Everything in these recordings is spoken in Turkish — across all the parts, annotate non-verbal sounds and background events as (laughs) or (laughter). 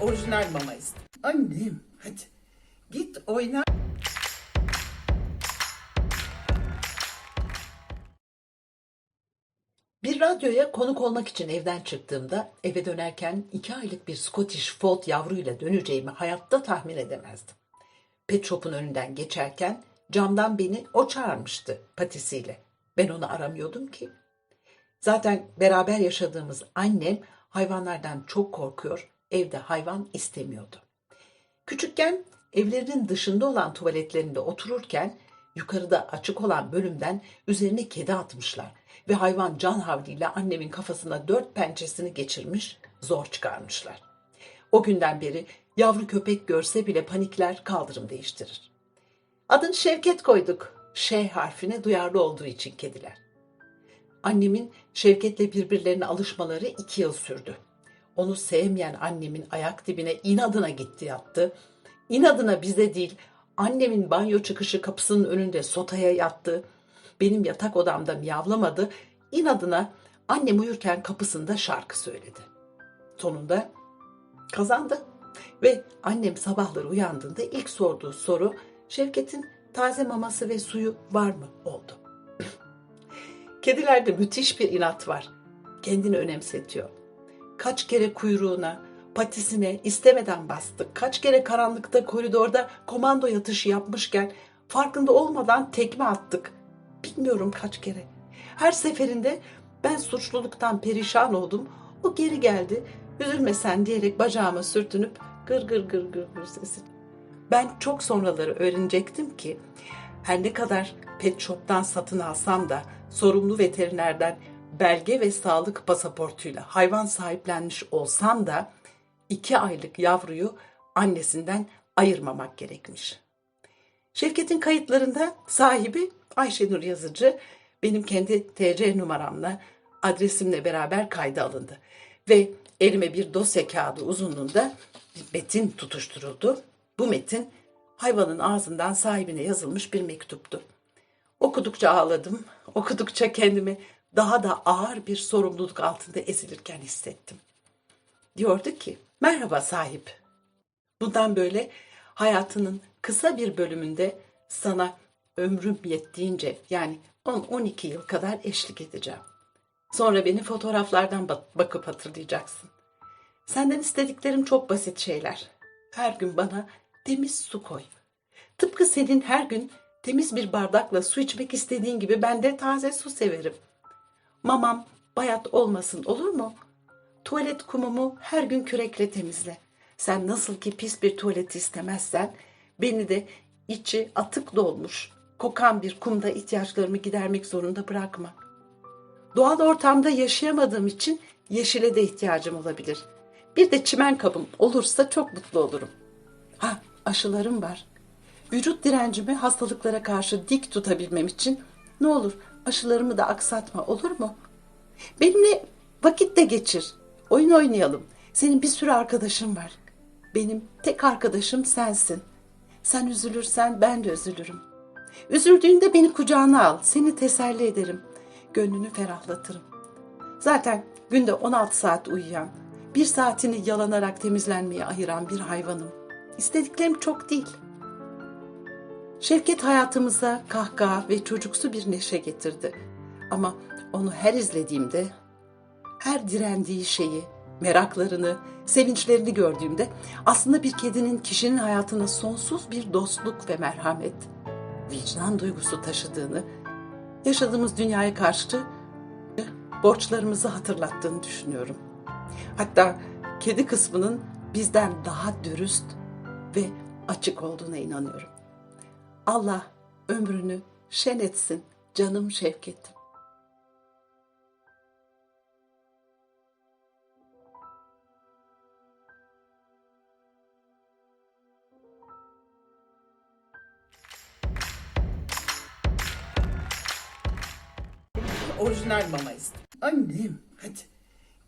Orijinal mama iste. Annem hadi. Git oyna. Bir radyoya konuk olmak için evden çıktığımda eve dönerken iki aylık bir Scottish Fold yavruyla döneceğimi hayatta tahmin edemezdim. Pet Shop'un önünden geçerken camdan beni o çağırmıştı patisiyle. Ben onu aramıyordum ki. Zaten beraber yaşadığımız annem hayvanlardan çok korkuyor, evde hayvan istemiyordu. Küçükken evlerinin dışında olan tuvaletlerinde otururken yukarıda açık olan bölümden üzerine kedi atmışlar ve hayvan can havliyle annemin kafasına dört pençesini geçirmiş, zor çıkarmışlar. O günden beri yavru köpek görse bile panikler kaldırım değiştirir. Adını Şevket koyduk. Ş harfine duyarlı olduğu için kediler. Annemin Şevket'le birbirlerine alışmaları iki yıl sürdü. Onu sevmeyen annemin ayak dibine inadına gitti yattı. İnadına bize değil, annemin banyo çıkışı kapısının önünde sotaya yattı. Benim yatak odamda miyavlamadı. İnadına annem uyurken kapısında şarkı söyledi. Sonunda kazandı. Ve annem sabahları uyandığında ilk sorduğu soru Şevket'in taze maması ve suyu var mı oldu. (laughs) Kedilerde müthiş bir inat var. Kendini önemsetiyor. Kaç kere kuyruğuna, patisine istemeden bastık. Kaç kere karanlıkta koridorda komando yatışı yapmışken farkında olmadan tekme attık. Bilmiyorum kaç kere. Her seferinde ben suçluluktan perişan oldum. O geri geldi. Üzülme sen diyerek bacağıma sürtünüp gır gır gır gır gır sesi. Ben çok sonraları öğrenecektim ki her ne kadar pet shop'tan satın alsam da sorumlu veterinerden belge ve sağlık pasaportuyla hayvan sahiplenmiş olsam da iki aylık yavruyu annesinden ayırmamak gerekmiş. Şirketin kayıtlarında sahibi Ayşenur Yazıcı benim kendi TC numaramla adresimle beraber kayda alındı. Ve elime bir dosya kağıdı uzunluğunda metin tutuşturuldu. Bu metin hayvanın ağzından sahibine yazılmış bir mektuptu. Okudukça ağladım, okudukça kendimi daha da ağır bir sorumluluk altında ezilirken hissettim. Diyordu ki, merhaba sahip. Bundan böyle hayatının kısa bir bölümünde sana ömrüm yettiğince yani 10-12 yıl kadar eşlik edeceğim. Sonra beni fotoğraflardan bak- bakıp hatırlayacaksın. Senden istediklerim çok basit şeyler. Her gün bana temiz su koy. Tıpkı senin her gün temiz bir bardakla su içmek istediğin gibi ben de taze su severim. Mamam bayat olmasın olur mu? Tuvalet kumumu her gün kürekle temizle. Sen nasıl ki pis bir tuvaleti istemezsen beni de içi atık dolmuş, kokan bir kumda ihtiyaçlarımı gidermek zorunda bırakma. Doğal ortamda yaşayamadığım için yeşile de ihtiyacım olabilir. Bir de çimen kabım olursa çok mutlu olurum. Ha, aşılarım var. Vücut direncimi hastalıklara karşı dik tutabilmem için ne olur aşılarımı da aksatma olur mu? Benimle vakit de geçir. Oyun oynayalım. Senin bir sürü arkadaşın var. Benim tek arkadaşım sensin. Sen üzülürsen ben de üzülürüm. Üzüldüğünde beni kucağına al. Seni teselli ederim. Gönlünü ferahlatırım. Zaten günde 16 saat uyuyan, bir saatini yalanarak temizlenmeye ayıran bir hayvanım. İstediklerim çok değil. Şevket hayatımıza kahkaha ve çocuksu bir neşe getirdi. Ama onu her izlediğimde, her direndiği şeyi, meraklarını, sevinçlerini gördüğümde aslında bir kedinin kişinin hayatına sonsuz bir dostluk ve merhamet, vicdan duygusu taşıdığını, yaşadığımız dünyaya karşı borçlarımızı hatırlattığını düşünüyorum. Hatta kedi kısmının bizden daha dürüst ve açık olduğuna inanıyorum. Allah ömrünü şen etsin canım Şevket'im. Orijinal mama iste. Annem hadi.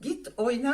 Git oyna.